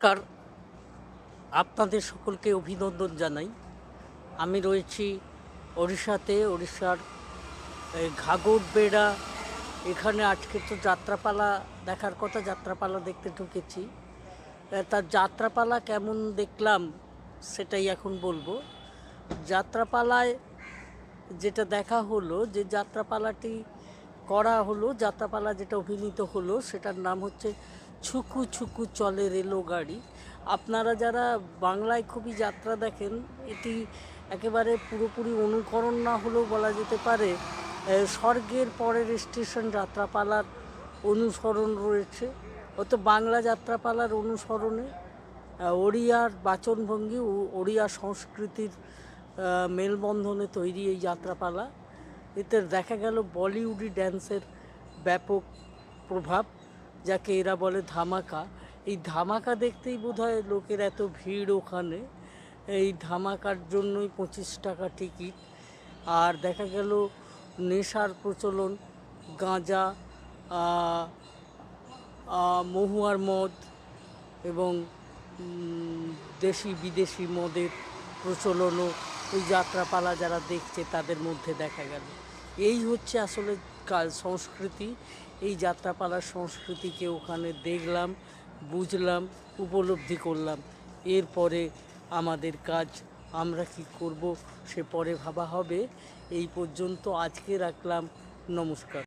নমস্কার আপনাদের সকলকে অভিনন্দন জানাই। আমি রয়েছি ওড়িশাতে, ওড়িশার এই ঘাগর বেড়া। এখানে আজকে তো যাত্রাপালা, দেখার কথা যাত্রাপালা দেখতে ঢুকেছি। তার যাত্রাপালা কেমন দেখলাম সেটাই এখন বলব। যাত্রাপালায় যেটা দেখা হলো, যে যাত্রাপালাটি করা হলো, যাত্রাপালা যেটা অভিনীত হলো, সেটার নাম হচ্ছে ছুকু ছুকু চলে রেলো গাড়ি। আপনারা যারা বাংলায় খুবই যাত্রা দেখেন, এটি একেবারে পুরোপুরি অনুকরণ না হলেও বলা যেতে পারে স্বর্গের পরের স্টেশন যাত্রাপালার অনুসরণ রয়েছে। অত বাংলা যাত্রাপালার অনুসরণে ওড়িয়ার বাচনভঙ্গি ও ওড়িয়া সংস্কৃতির মেলবন্ধনে তৈরি এই যাত্রাপালা। এতে দেখা গেল বলিউডি ড্যান্সের ব্যাপক প্রভাব। যাকে এরা বলে ধামাকা। এই ধামাকা দেখতেই বোধহয় লোকের এত ভিড় ওখানে। এই ধামাকার জন্যই পঁচিশ টাকা টিকিট। আর দেখা গেল নেশার প্রচলন, গাঁজা মহুয়ার মদ এবং দেশি বিদেশি মদের প্রচলনও, ওই যাত্রাপালা যারা দেখছে তাদের মধ্যে দেখা গেল। এই হচ্ছে আসলে কাল সংস্কৃতি, এই যাত্রাপালার সংস্কৃতিকে ওখানে দেখলাম, বুঝলাম, উপলব্ধি করলাম। এরপরে আমাদের কাজ, আমরা কি করব সে পরে ভাবা হবে। এই পর্যন্ত আজকে রাখলাম। নমস্কার।